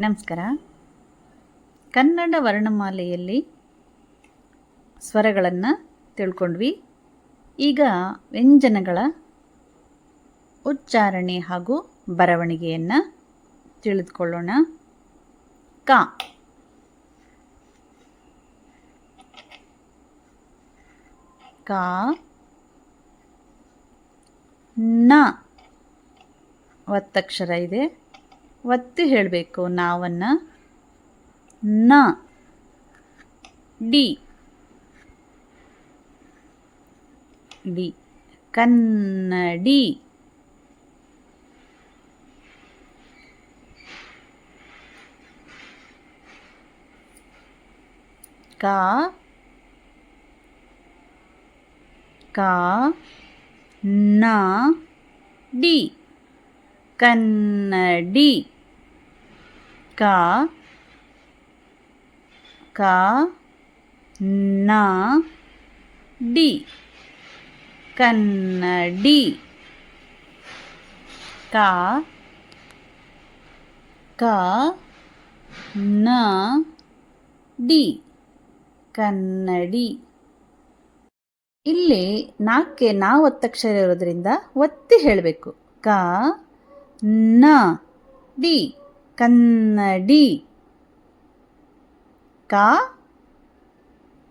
ನಮಸ್ಕಾರ. ಕನ್ನಡ ವರ್ಣಮಾಲೆಯಲ್ಲಿ ಸ್ವರಗಳನ್ನು ತಿಳ್ಕೊಂಡ್ವಿ. ಈಗ ವ್ಯಂಜನಗಳ ಉಚ್ಚಾರಣೆ ಹಾಗೂ ಬರವಣಿಗೆಯನ್ನು ತಿಳಿದುಕೊಳ್ಳೋಣ. ಕ. ಕ. ನ. ಒತ್ತಕ್ಷರ ಇದೆ. ಒತ್ತಿ ಹೇಳಬೇಕು ನಾವನ್ನು. ನ ಡಿ. ಡಿ ಕನ್ನಡಿ. ಕ ಕ ನ ಡಿ. ಕನ್ನಡಿ. ಕ ಕ, ನ, ಡಿ. ಕನ್ನಡಿ. ಕ ಕ, ನ, ಡಿ. ಕನ್ನಡಿ. ಇಲ್ಲಿ ನಾಲ್ಕೆ ನಾ ಒತ್ತಕ್ಷರ ಇರೋದ್ರಿಂದ ಒತ್ತಿ ಹೇಳಬೇಕು. ಕ, ನ, ಡಿ. ಕನ್ನಡಿ. ಕ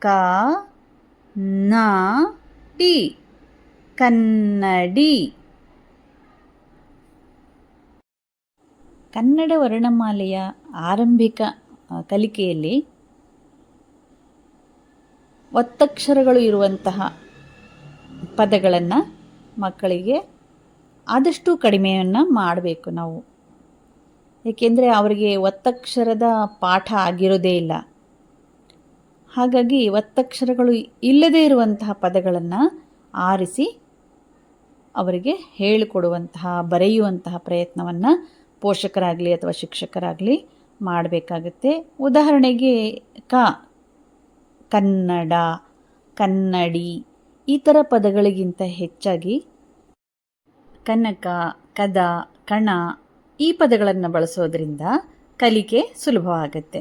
ಕ, ನ ಡಿ ಕನ್ನಡಿ. ಕನ್ನಡ ವರ್ಣಮಾಲೆಯ ಆರಂಭಿಕ ಕಲಿಕೆಯಲ್ಲಿ ಒತ್ತಕ್ಷರಗಳು ಇರುವಂತಹ ಪದಗಳನ್ನು ಮಕ್ಕಳಿಗೆ ಆದಷ್ಟು ಕಡಿಮೆಯನ್ನು ಮಾಡಬೇಕು ನಾವು. ಏಕೆಂದರೆ ಅವರಿಗೆ ಒತ್ತಕ್ಷರದ ಪಾಠ ಆಗಿರೋದೇ ಇಲ್ಲ. ಹಾಗಾಗಿ ಒತ್ತಕ್ಷರಗಳು ಇಲ್ಲದೇ ಇರುವಂತಹ ಪದಗಳನ್ನು ಆರಿಸಿ ಅವರಿಗೆ ಹೇಳಿಕೊಡುವಂತಹ, ಬರೆಯುವಂತಹ ಪ್ರಯತ್ನವನ್ನು ಪೋಷಕರಾಗಲಿ ಅಥವಾ ಶಿಕ್ಷಕರಾಗಲಿ ಮಾಡಬೇಕಾಗುತ್ತೆ. ಉದಾಹರಣೆಗೆ ಕ, ಕನ್ನಡ, ಕನ್ನಡಿ ಈ ಥರ ಪದಗಳಿಗಿಂತ ಹೆಚ್ಚಾಗಿ ಕನಕ, ಕದ, ಕಣ ಈ ಪದಗಳನ್ನು ಬಳಸೋದ್ರಿಂದ ಕಲಿಕೆ ಸುಲಭವಾಗುತ್ತೆ.